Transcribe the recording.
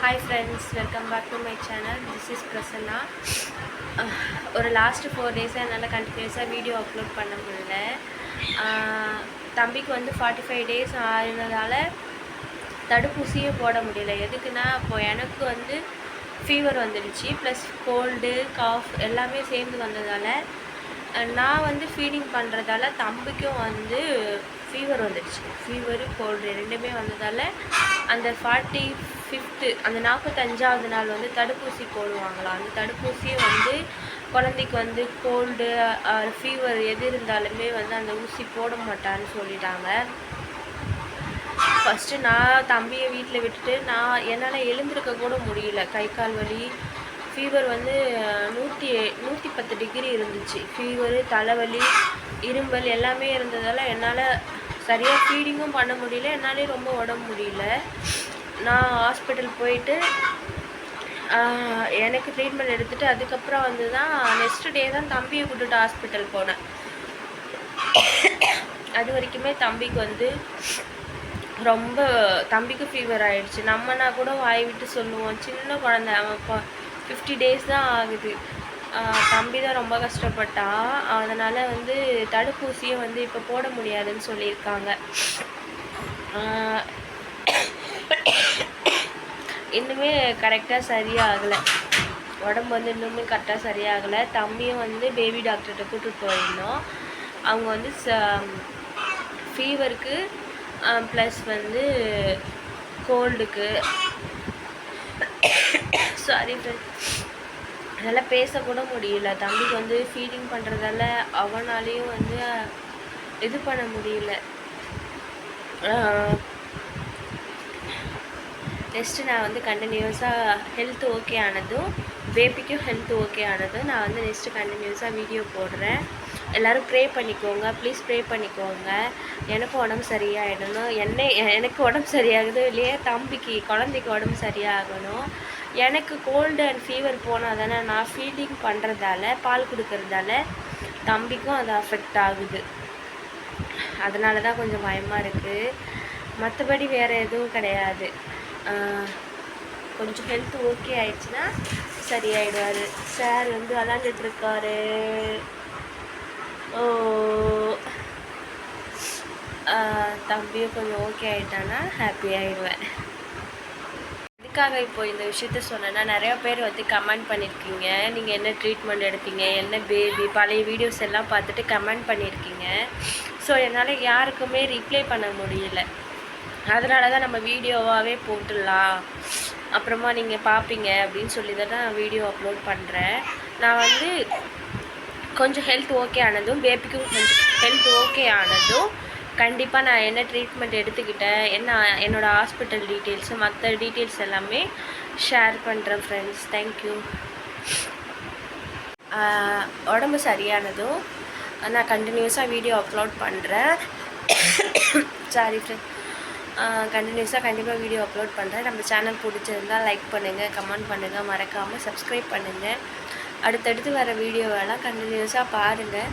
Hi friends welcome back to my channel this is Prasanna ஒரு last four டேஸாக என்னால் கண்டினியூஸாக வீடியோ அப்லோட் பண்ண முடியல. Uh, தம்பிக்கு வந்து ஃபார்ட்டி ஃபைவ் டேஸ் ஆனதால தடுப்பூசியும் போட முடியல. எதுக்குன்னா இப்போ எனக்கு வந்து ஃபீவர் வந்துடுச்சு ப்ளஸ் கோல்டு காஃப் எல்லாமே சேர்ந்து வந்ததால் நான் வந்து ஃபீடிங் பண்ணுறதால தம்பிக்கும் வந்து ஃபீவர் வந்துடுச்சு. ஃபீவரு கோல்டு ரெண்டுமே வந்ததால் அந்த ஃபார்ட்டி ஃபிஃப்த்து அந்த நாற்பத்தஞ்சாவது நாள் வந்து தடுப்பூசி போடுவாங்களாம் அந்த தடுப்பூசியை வந்து குழந்தைக்கு வந்து கோல்டு ஃபீவர் எது இருந்தாலுமே வந்து அந்த ஊசி போட மாட்டான்னு சொல்லிட்டாங்க. ஃபஸ்ட்டு நான் தம்பியை வீட்டில் விட்டுட்டு நான் என்னால் எழுந்திருக்க கூட முடியல. கை கால் வலி. ஃபீவர் வந்து நூற்றி நூற்றி பத்து டிகிரி இருந்துச்சு. ஃபீவரு தலைவலி இரும்பல் எல்லாமே இருந்ததால் என்னால் சரியாக ஃபீடிங்கும் பண்ண முடியல. என்னாலே ரொம்ப உடம்பு முடியல. நான் ஹாஸ்பிட்டல் போயிட்டு எனக்கு ட்ரீட்மெண்ட் எடுத்துகிட்டு அதுக்கப்புறம் வந்து தான் நெக்ஸ்ட் டே தான் தம்பியை கூட்டுட்டு ஹாஸ்பிட்டல் போனேன். அது வரைக்குமே தம்பிக்கு வந்து ரொம்ப தம்பிக்கு ஃபீவர் ஆயிடுச்சு. நம்மனா கூட வாய் விட்டு சொல்லுவோம். சின்ன குழந்தை அவன் இப்போ ஃபிஃப்டி டேஸ் தான் ஆகுது. தம்பி தான் ரொம்ப கஷ்டப்பட்டான் அதனால் வந்து தடுப்பூசியும் வந்து இப்போ போட முடியாதுன்னு சொல்லியிருக்காங்க. இன்னுமே கரெக்டாக சரியாகலை. உடம்பு வந்து இன்னுமே கரெக்டாக சரியாகலை. தம்பியும் வந்து பேபி டாக்டர்கிட்ட கூட்டிட்டு போயிருந்தோம். அவங்க வந்து ச ஃபீவருக்கு ப்ளஸ் வந்து கோல்டுக்கு சாரி அதனால் பேசக்கூட முடியல. தம்பிக்கு வந்து ஃபீடிங் பண்ணுறதால அவனாலேயும் வந்து இது பண்ண முடியல. நெக்ஸ்ட்டு நான் வந்து கண்டினியூஸாக ஹெல்த் ஓகே ஆனதும் பேபிக்கும் ஹெல்த் ஓகே ஆனதும் நான் வந்து நெக்ஸ்ட்டு கண்டினியூஸாக வீடியோ போடுறேன். எல்லோரும் ப்ரே பண்ணிக்கோங்க. ப்ளீஸ் ப்ரே பண்ணிக்கோங்க. எனக்கும் உடம்பு சரியாயிடணும். என்ன எனக்கு உடம்பு சரியாகுதோ இல்லையே தம்பிக்கு குழந்தைக்கு உடம்பு சரியாகணும். எனக்கு கோல்டு அண்ட் ஃபீவர் போனால் தானே நான் ஃபீடிங் பண்ணுறதால பால் கொடுக்கறதால தம்பிக்கும் அது அஃபெக்ட் ஆகுது. அதனால தான் கொஞ்சம் பயமாக இருக்குது மற்றபடி வேறு எதுவும் கிடையாது. கொஞ்சம் ஹெல்த் ஓகே ஆயிடுச்சுன்னா சரியாயிடுவார். சார் வந்து விளாண்டுட்டுருக்காரு ஓ தம்பியும் கொஞ்சம் ஓகே ஆகிட்டான்னா ஹாப்பி ஆயிடுவேன். எதுக்காக இப்போ இந்த விஷயத்த சொன்னேன்னா நிறைய பேர் வந்து கமெண்ட் பண்ணியிருக்கீங்க நீங்கள் என்ன ட்ரீட்மெண்ட் எடுத்தீங்க என்ன பேபி பழைய வீடியோஸ் எல்லாம் பார்த்துட்டு கமெண்ட் பண்ணியிருக்கீங்க ஸோ என்னால் யாருக்குமே ரிப்ளை பண்ண முடியல. அதனால தான் நம்ம வீடியோவாகவே போட்டுடலாம். அப்புறமா நீங்கள் பார்ப்பீங்க அப்படின்னு சொல்லி தான் நான் வீடியோ அப்லோட் பண்ணுறேன் நான் வந்து கொஞ்சம் ஹெல்த் ஓகே ஆனதும் பேபிக்கும் கொஞ்சம் ஹெல்த் ஓகே ஆனதும் கண்டிப்பாக நான் என்ன ட்ரீட்மெண்ட் எடுத்துக்கிட்டேன் என்ன என்னோடய ஹாஸ்பிட்டல் டீட்டெயில்ஸு மற்ற டீட்டெயில்ஸ் எல்லாமே ஷேர் பண்ணுறேன் ஃப்ரெண்ட்ஸ் தேங்க்யூ உடம்பு சரியானதும் நான் கண்டினியூஸாக வீடியோ அப்லோட் பண்ணுறேன் சாரி ஃப்ரெண்ட் கண்டினியூஸாக கண்டிப்பாக வீடியோ அப்லோட் பண்ணுறேன் நம்ம சேனல் பிடிச்சிருந்தா லைக் பண்ணுங்கள் கமெண்ட் பண்ணுங்கள் மறக்காமல் சப்ஸ்கிரைப் பண்ணுங்கள் அடுத்தடுத்து வர வீடியோவெல்லாம் கண்டினியூஸாக பாருங்கள்